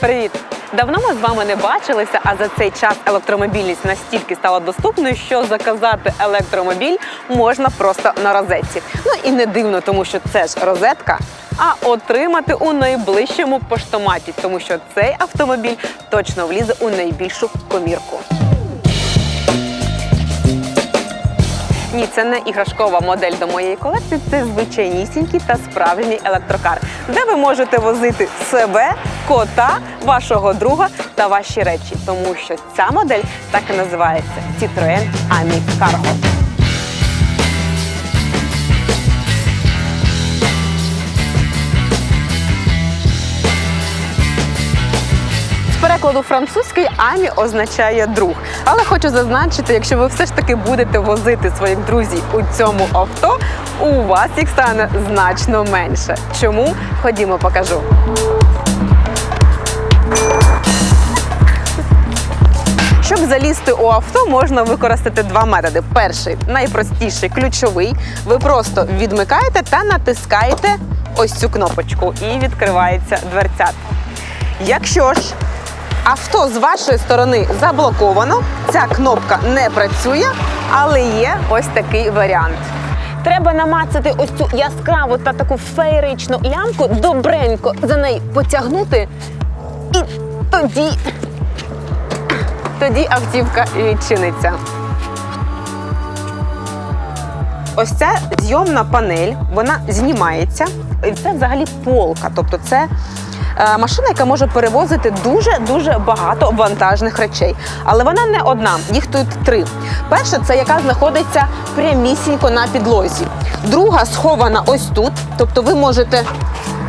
Привіт! Давно ми з вами не бачилися, а за цей час електромобільність настільки стала доступною, що заказати електромобіль можна просто на розетці. Ну і не дивно, тому що це ж розетка. А отримати у найближчому поштоматі, тому що цей автомобіль точно влізе у найбільшу комірку. Ні, це не іграшкова модель до моєї колекції, це звичайнісінький та справжній електрокар, де ви можете возити себе, кота, вашого друга та ваші речі. Тому що ця модель так і називається Citroen Ami Cargo. Перекладу французької амі означає друг. Але хочу зазначити, якщо ви все ж таки будете возити своїх друзів у цьому авто, у вас їх стане значно менше. Чому? Ходімо, покажу. Щоб залізти у авто, можна використати два методи. Перший найпростіший, ключовий. Ви просто відмикаєте та натискаєте ось цю кнопочку, і відкривається дверцят. Якщо ж авто з вашої сторони заблоковано, ця кнопка не працює, але є ось такий варіант. Треба намацати ось цю яскраву та таку феєричну лямку, добренько за неї потягнути, і тоді, тоді автівка відчиниться. Ось ця зйомна панель, вона знімається. І це взагалі полка. Тобто це машина, яка може перевозити дуже-дуже багато вантажних речей. Але вона не одна, їх тут три. Перша це яка знаходиться прямісінько на підлозі. Друга схована ось тут. Тобто ви можете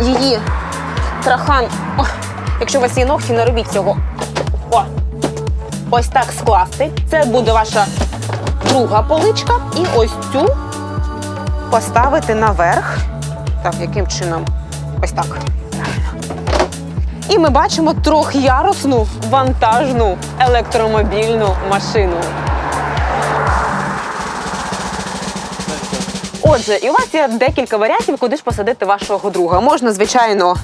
її трахан. Якщо у вас є ногті, не робіть цього. О, ось так скласти. Це буде ваша друга поличка. І ось цю поставити наверх. Так, яким чином? Ось так. І ми бачимо трьохярусну вантажну електромобільну машину. Отже, і у вас є декілька варіантів, куди ж посадити вашого друга. Можна, звичайно,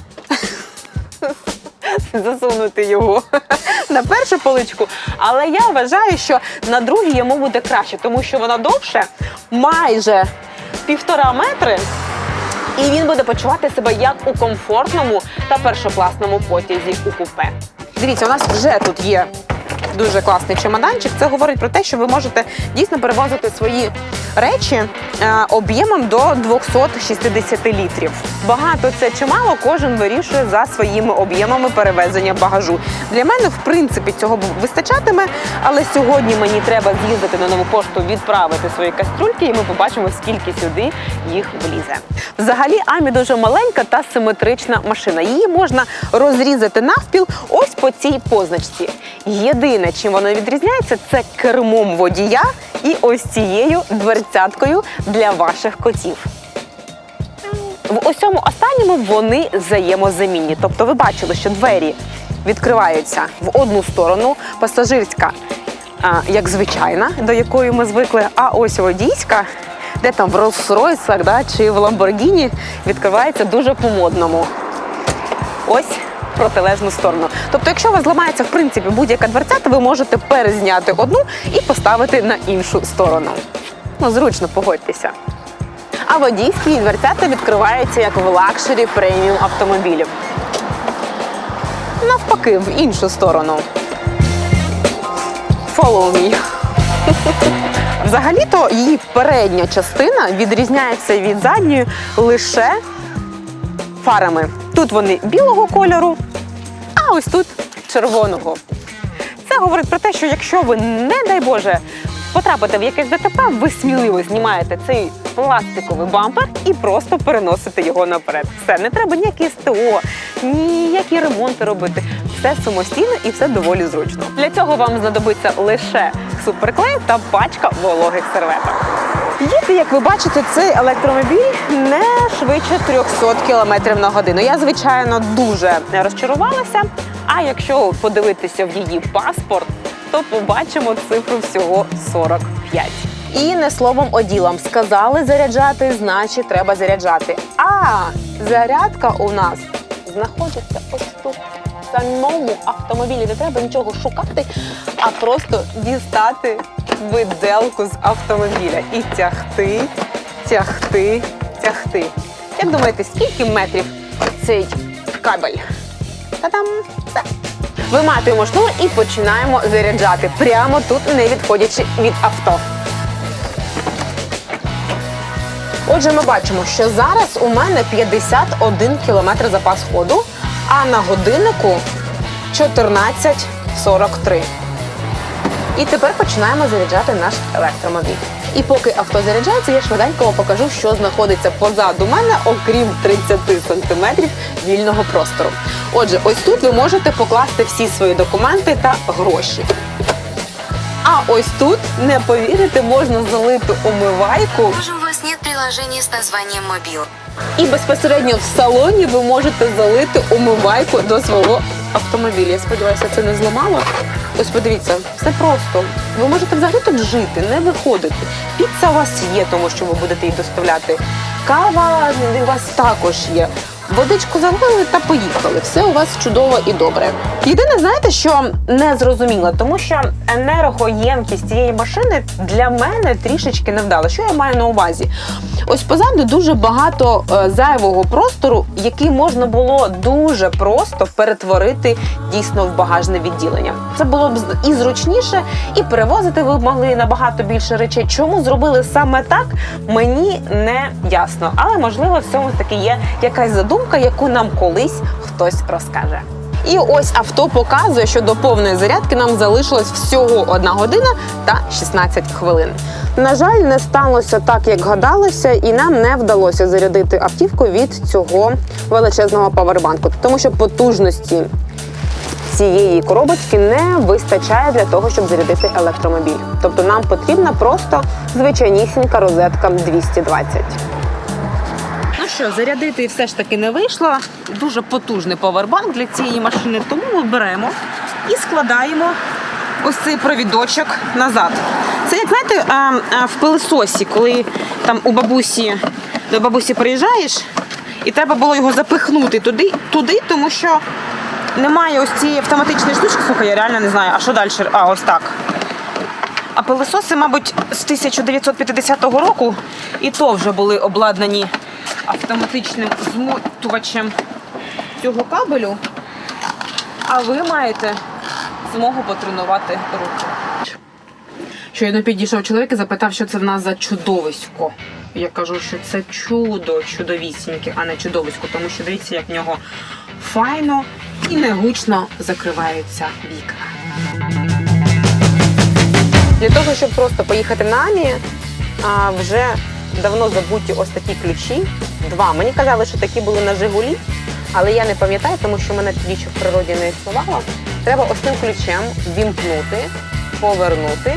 засунути його на першу поличку. Але я вважаю, що на другій йому буде краще, тому що вона довше, майже півтора метри. І він буде почувати себе як у комфортному та першокласному потязі у купе. Дивіться, у нас вже тут є дуже класний чемоданчик. Це говорить про те, що ви можете дійсно перевозити свої речі е, об'ємом до 260 літрів. Багато це чи мало, кожен вирішує за своїми об'ємами перевезення багажу. Для мене, в принципі, цього вистачатиме, але сьогодні мені треба з'їздити на нову пошту, відправити свої кастрюльки, і ми побачимо, скільки сюди їх влізе. Взагалі, Амі дуже маленька та симетрична машина. Її можна розрізати навпіл ось по цій позначці. Єдине, чим вона відрізняється, це кермом водія і ось цією дверцяткою для ваших котів. В усьому останньому вони взаємозамінні. Тобто ви бачили, що двері відкриваються в одну сторону, пасажирська, як звичайна, до якої ми звикли, а ось водійська, де там в Rolls-Royce да, чи в Lamborghini, відкривається дуже по-модному. Ось протилежну сторону. Тобто, якщо у вас зламається в принципі будь-яка дверця, то ви можете перезняти одну і поставити на іншу сторону. Ну, зручно погодьтеся. А водійські дверцята відкриваються як в лакшері преміум автомобілів. Навпаки, в іншу сторону. Follow me. Взагалі-то її передня частина відрізняється від задньої лише фарами. Тут вони білого кольору, а ось тут червоного. Це говорить про те, що якщо ви, не дай Боже, потрапите в якесь ДТП, ви сміливо знімаєте цей пластиковий бампер і просто переносите його наперед. Все, не треба ніякі СТО, ніякі ремонти робити. Все самостійно і все доволі зручно. Для цього вам знадобиться лише суперклей та пачка вологих серветок. Їде, як ви бачите, цей електромобіль не швидше 300 км на годину. Я, звичайно, дуже розчарувалася. А якщо подивитися в її паспорт, то побачимо цифру всього 45. І не словом о ділом. Сказали заряджати, значить треба заряджати. А зарядка у нас знаходиться ось тут. В самому автомобілі не треба нічого шукати, а просто дістати виделку з автомобіля і тягти, тягти, тягти. Як думаєте, скільки метрів цей кабель? Та-дам! Все. Виматуємо шнур і починаємо заряджати прямо тут, не відходячи від авто. Отже, ми бачимо, що зараз у мене 51 км запас ходу, а на годиннику 14.43. І тепер починаємо заряджати наш електромобіль. І поки авто заряджається, я швиденько вам покажу, що знаходиться позаду мене, окрім 30 сантиметрів вільного простору. Отже, ось тут ви можете покласти всі свої документи та гроші. А ось тут, не повірите, можна залити умивайку. Похоже, у вас нет приложения с названием «Мобил». І безпосередньо в салоні ви можете залити умивайку до свого автомобіля. Я сподіваюся, це не зламало. Ось подивіться, все просто. Ви можете взагалі тут жити, не виходити. Піца у вас є, тому що ви будете її доставляти. Кава у вас також є. Водичку залили та поїхали. Все у вас чудово і добре. Єдине, знаєте, що не зрозуміло, тому що енергоємкість цієї машини для мене трішечки невдала. Що я маю на увазі? Ось позаду дуже багато е, зайвого простору, який можна було дуже просто перетворити дійсно в багажне відділення. Це було б і зручніше, і перевозити ви могли набагато більше речей. Чому зробили саме так, мені не ясно. Але можливо, в цьому таки є якась задумка, яку нам колись хтось розкаже. І ось авто показує, що до повної зарядки нам залишилось всього 1 година та 16 хвилин. На жаль, не сталося так, як гадалося, і нам не вдалося зарядити автівку від цього величезного павербанку, тому що потужності цієї коробочки не вистачає для того, щоб зарядити електромобіль. Тобто нам потрібна просто звичайнісінька розетка 220. Що, зарядити все ж таки не вийшло. Дуже потужний повербанк для цієї машини, тому ми беремо і складаємо ось цей провідочок назад. Це як знаєте, в пилисосі, коли там у бабусі до бабусі приїжджаєш, і треба було його запихнути туди, туди, тому що немає ось цієї автоматичної штучки. Слухай, я реально не знаю, а що далі? А, ось так. А пилисоси, мабуть, з 1950 року і то вже були обладнані автоматичним змотувачем цього кабелю. А ви маєте змогу потренувати руки. Щойно підійшов чоловік і запитав, що це в нас за чудовисько. Я кажу, що це чудо чудовісіньке, а не чудовисько, тому що дивіться, як в нього файно і негучно закриваються вікна. Для того, щоб просто поїхати на Амі, вже давно забуті ось такі ключі. Два. Мені казали, що такі були на Жигулі, але я не пам'ятаю, тому що мене тоді ще в природі не існувало. Треба ось цим ключем вімкнути, повернути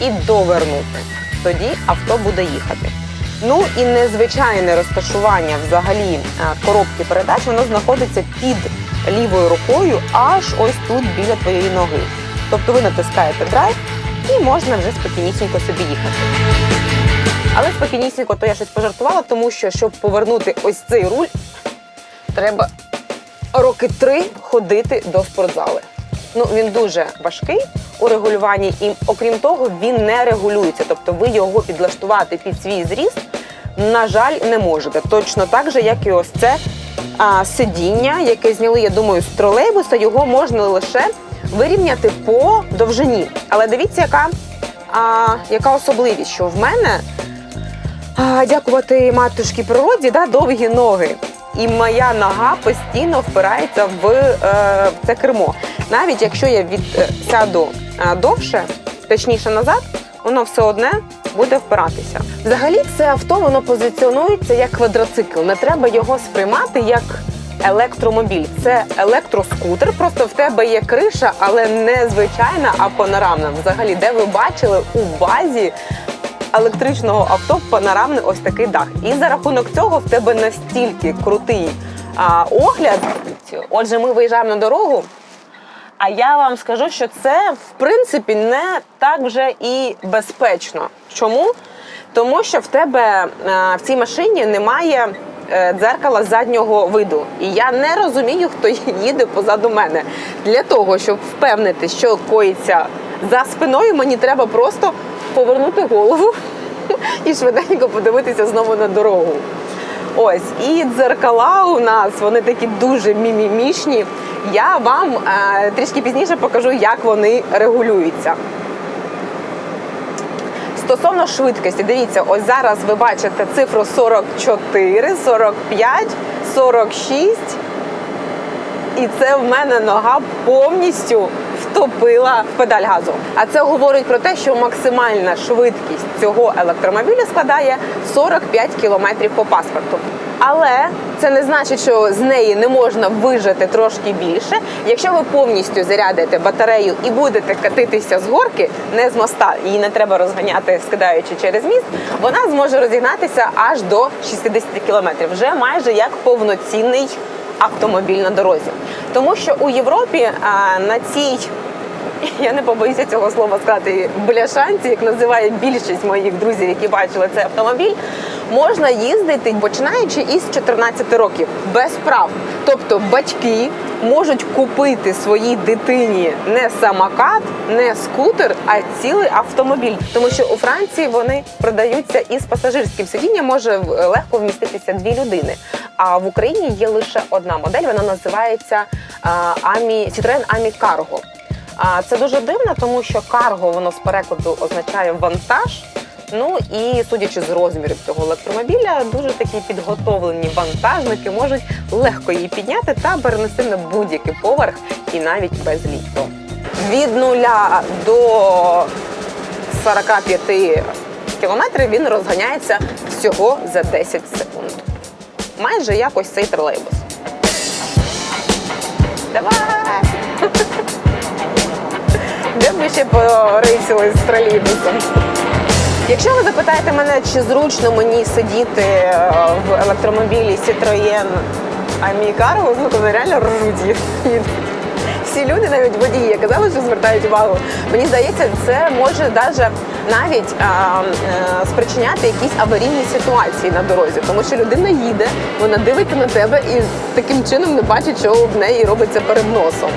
і довернути. Тоді авто буде їхати. Ну і незвичайне розташування взагалі коробки передач, воно знаходиться під лівою рукою, аж ось тут біля твоєї ноги. Тобто ви натискаєте драйв і можна вже спокійнісінько собі їхати. Але спокійнісінько то я щось пожартувала, тому що щоб повернути ось цей руль, треба роки три ходити до спортзали. Ну він дуже важкий у регулюванні, і окрім того, він не регулюється. Тобто ви його підлаштувати під свій зріст, на жаль, не можете. Точно так же, як і ось це а, сидіння, яке зняли, я думаю, з тролейбуса, його можна лише вирівняти по довжині. Але дивіться, яка, а, яка особливість, що в мене а, дякувати матушці природі, да, довгі ноги. І моя нога постійно впирається в е, це кермо. Навіть якщо я від, е, е, довше, точніше назад, воно все одне буде впиратися. Взагалі, це авто воно позиціонується як квадроцикл. Не треба його сприймати як електромобіль. Це електроскутер. Просто в тебе є криша, але не звичайна, а панорамна. Взагалі, де ви бачили у базі електричного авто панорамний ось такий дах. І за рахунок цього в тебе настільки крутий а, огляд. Отже, ми виїжджаємо на дорогу. А я вам скажу, що це в принципі не так вже і безпечно. Чому? Тому що в тебе а, в цій машині немає е, дзеркала заднього виду. І я не розумію, хто їде позаду мене. Для того, щоб впевнити, що коїться за спиною, мені треба просто повернути голову і швиденько подивитися знову на дорогу. Ось і дзеркала у нас вони такі дуже мімімішні. Я вам е, трішки пізніше покажу, як вони регулюються. Стосовно швидкості, дивіться, ось зараз ви бачите цифру 44, 45, 46. І це в мене нога повністю втопила в педаль газу. А це говорить про те, що максимальна швидкість цього електромобіля складає 45 км по паспорту. Але це не значить, що з неї не можна вижити трошки більше. Якщо ви повністю зарядите батарею і будете катитися з горки, не з моста, її не треба розганяти, скидаючи через міст, вона зможе розігнатися аж до 60 км, вже майже як повноцінний автомобіль на дорозі. Тому що у Європі а, на цій я не побоюся цього слова сказати бляшанці, як називає більшість моїх друзів, які бачили цей автомобіль. Можна їздити починаючи із 14 років без прав. Тобто батьки можуть купити своїй дитині не самокат, не скутер, а цілий автомобіль. Тому що у Франції вони продаються із пасажирським сидінням, може легко вміститися дві людини. А в Україні є лише одна модель, вона називається Амі Citroen Амі Cargo. А це дуже дивно, тому що карго воно з перекладу означає вантаж. Ну і судячи з розмірів цього електромобіля, дуже такі підготовлені вантажники можуть легко її підняти та перенести на будь-який поверх і навіть без ліфту. Від нуля до 45 кілометрів він розганяється всього за 10 секунд. Майже якось цей тролейбус. Давай! Де б ми ще порейсили з тролейбусом? Якщо ви запитаєте мене, чи зручно мені сидіти е, в електромобілі Citroën Cargo, ну то реально ржуть. Всі люди, навіть водії, казали, що звертають увагу. Мені здається, це може даже навіть а, е, спричиняти якісь аварійні ситуації на дорозі, тому що людина їде, вона дивиться на тебе і таким чином не бачить, що в неї робиться перед носом.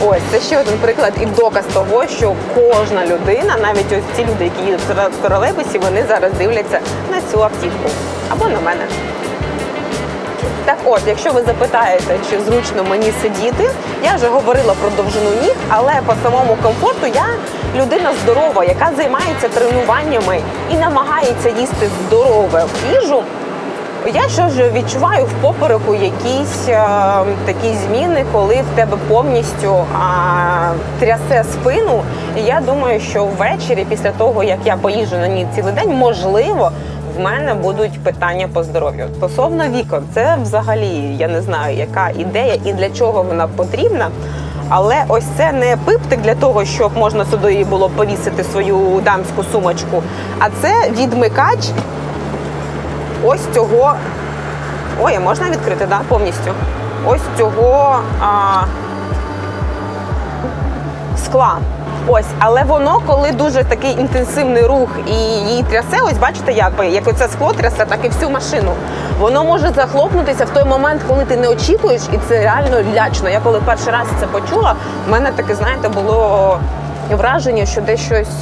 Ось це ще один приклад і доказ того, що кожна людина, навіть ось ці люди, які їдуть в тролейбусі, вони зараз дивляться на цю автівку або на мене. Так от, якщо ви запитаєте, чи зручно мені сидіти, я вже говорила про довжину ніг, але по самому комфорту я людина здорова, яка займається тренуваннями і намагається їсти здорову їжу. Я що ж відчуваю в попереку якісь е, такі зміни, коли в тебе повністю а, трясе спину. І я думаю, що ввечері, після того як я поїжджу на ній цілий день, можливо, в мене будуть питання по здоров'ю. Стосовно вікон, це взагалі я не знаю, яка ідея і для чого вона потрібна. Але ось це не пиптик для того, щоб можна сюди було повісити свою дамську сумочку, а це відмикач ось цього. Ой, а можна відкрити, да, повністю. Ось цього а, скла. Ось, але воно, коли дуже такий інтенсивний рух і її трясе, ось бачите, як би, як оце скло трясе, так і всю машину. Воно може захлопнутися в той момент, коли ти не очікуєш, і це реально лячно. Я коли перший раз це почула, в мене таке, знаєте, було враження, що десь щось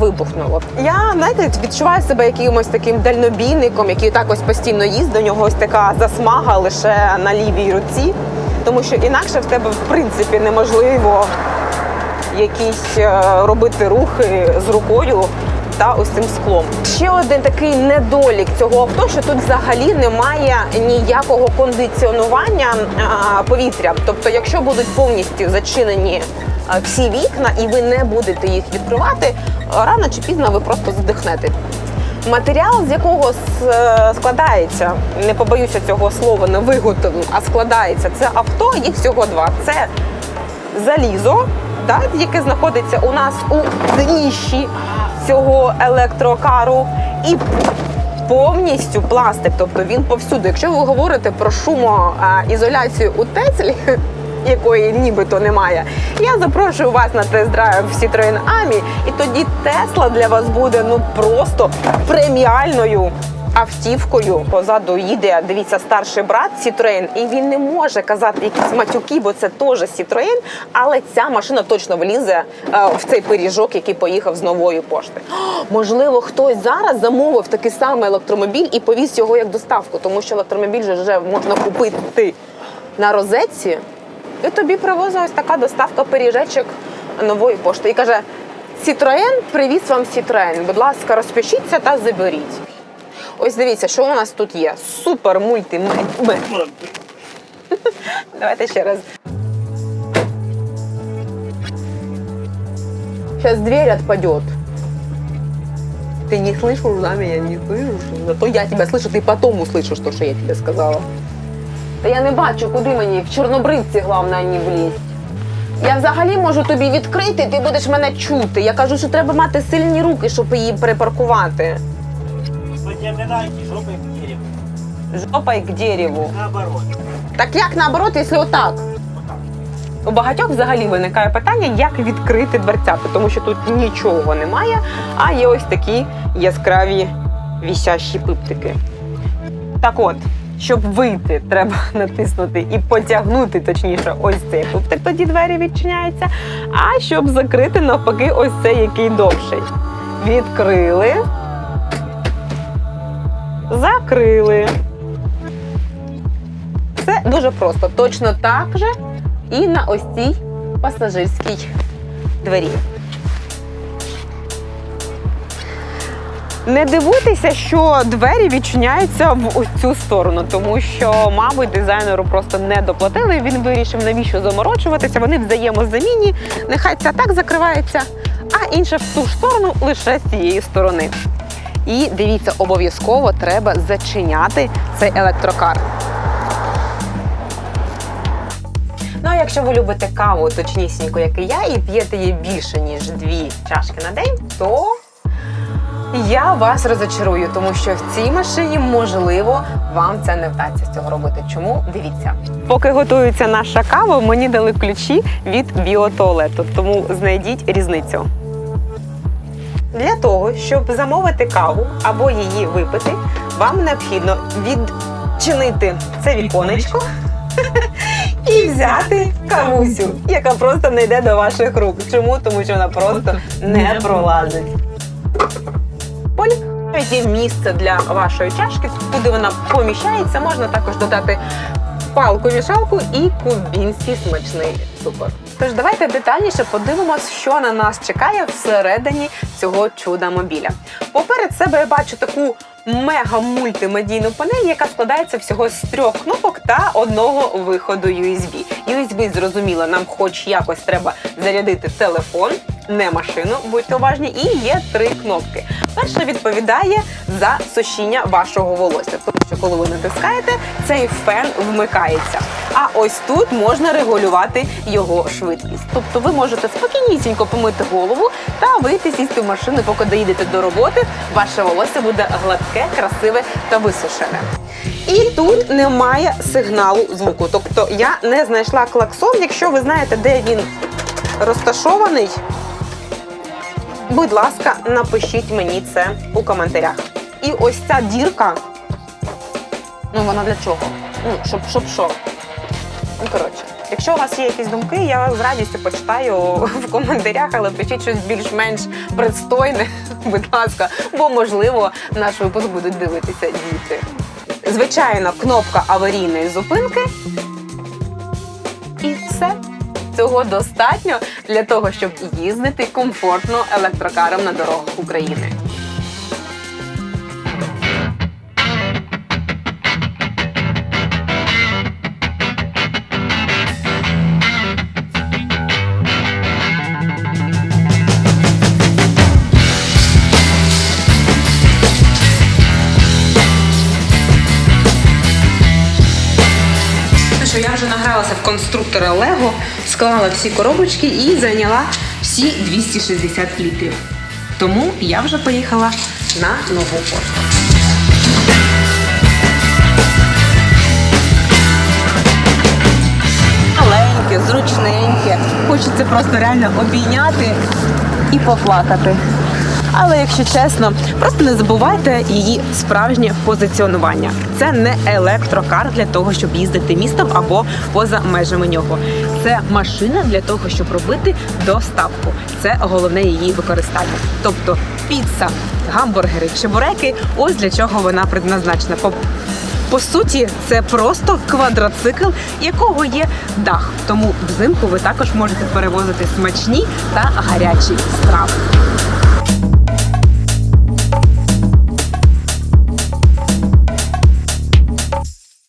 вибухнуло. Я знаєте, відчуваю себе якимось таким дальнобійником, який так ось постійно їздить. У нього ось така засмага лише на лівій руці, тому що інакше в тебе в принципі неможливо якісь е, робити рухи з рукою. Та ось цим склом. Ще один такий недолік цього авто, що тут взагалі немає ніякого кондиціонування а, повітря. Тобто, якщо будуть повністю зачинені всі вікна і ви не будете їх відкривати, рано чи пізно ви просто задихнете. Матеріал, з якого е, складається, не побоюся цього слова, не виготовлено, а складається це авто, їх всього два. Це залізо, да, яке знаходиться у нас у дніщі цього електрокару, і повністю пластик, тобто він повсюди. Якщо ви говорите про шумоізоляцію у Теслі, якої нібито немає, я запрошую вас на тест-драйв в Citroen Ami, і тоді Тесла для вас буде ну просто преміальною автівкою позаду їде, дивіться, старший брат Citroen, і він не може казати якісь матюки, бо це теж Citroen, але ця машина точно влізе е, в цей пиріжок, який поїхав з нової пошти. Можливо, хтось зараз замовив такий самий електромобіль і повіз його як доставку, тому що електромобіль вже можна купити на розетці І тобі привозить ось така доставка пиріжечок нової пошти. І каже: Citroen привіз вам Citroen. Будь ласка, розпишіться та заберіть. Ось дивіться, що у нас тут є. Супер мульти. Давайте ще раз. Сейчас дверь отпадет. Ты не слышишь, да, меня не слышишь? Зато я тебя слышу, ты потом услышишь то, что я тебе сказала. Та я не бачу, куди мені в чорнобривці, головне, не влізть. Я взагалі можу тобі відкрити, ти будеш мене чути. Я кажу, що треба мати сильні руки, щоб її припаркувати. Жопой к дереву. Жопой к дереву. Наоборот. Так як наоборот, якщо отак? У багатьох взагалі виникає питання, як відкрити дверцята, тому що тут нічого немає, а є ось такі яскраві вісящі пиптики. Так от, щоб вийти, треба натиснути і потягнути, точніше, ось цей пиптик, тоді двері відчиняються. А щоб закрити, навпаки, ось цей, який довший. Відкрили. Закрили. Це дуже просто. Точно так же і на ось цій пасажирській двері. Не дивуйтеся, що двері відчиняються в ось цю сторону, тому що, мабуть, дизайнеру просто не доплатили. Він вирішив, навіщо заморочуватися. Вони взаємозамінні. Нехай ця так закривається, а інша в ту ж сторону лише з цієї сторони. І дивіться, обов'язково треба зачиняти цей електрокар. Ну, а якщо ви любите каву точнісінько, як і я, і п'єте її більше, ніж дві чашки на день, то я вас розочарую, тому що в цій машині, можливо, вам це не вдасться з цього робити. Чому? Дивіться. Поки готується наша кава, мені дали ключі від біотуалету, тому знайдіть різницю. Для того, щоб замовити каву або її випити, вам необхідно відчинити це віконечко і взяти кавусю, яка просто не йде до ваших рук. Чому? Тому що вона просто не пролазить. Полік. Є місце для вашої чашки, куди вона поміщається. Можна також додати палку-мішалку і кубінський смачний цукор. Тож давайте детальніше подивимось, що на нас чекає всередині цього чуда мобіля. Поперед себе я бачу таку мега мультимедійну панель, яка складається всього з трьох кнопок та одного виходу USB. USB, зрозуміло, нам хоч якось треба зарядити телефон, не машину, будьте уважні, і є три кнопки. Перша відповідає за сушіння вашого волосся, тому що коли ви натискаєте, цей фен вмикається. А ось тут можна регулювати його швидкість. Тобто ви можете спокійнісінько помити голову та вийти сісти в машину, поки доїдете до роботи. Ваше волосся буде гладке, красиве та висушене. І тут немає сигналу звуку. Тобто я не знайшла клаксон. Якщо ви знаєте, де він розташований, будь ласка, напишіть мені це у коментарях. І ось ця дірка. Ну, вона для чого? Ну, щоб, щоб що? Ну, коротше, якщо у вас є якісь думки, я вас з радістю почитаю в коментарях, але пишіть щось більш-менш пристойне, будь ласка, бо можливо наш випуск будуть дивитися діти. Звичайно, кнопка аварійної зупинки. І все. Цього достатньо для того, щоб їздити комфортно електрокаром на дорогах України. Я вже награлася в конструктора Лего, склала всі коробочки і зайняла всі 260 літрів. Тому я вже поїхала на нову пошту. Маленьке, зручненьке. Хочеться просто реально обійняти і поплакати. Але якщо чесно, просто не забувайте її справжнє позиціонування. Це не електрокар для того, щоб їздити містом або поза межами нього. Це машина для того, щоб робити доставку. Це головне її використання. Тобто піца, гамбургери, чебуреки ось для чого вона предназначена. По суті, це просто квадроцикл, якого є дах. Тому взимку ви також можете перевозити смачні та гарячі страви.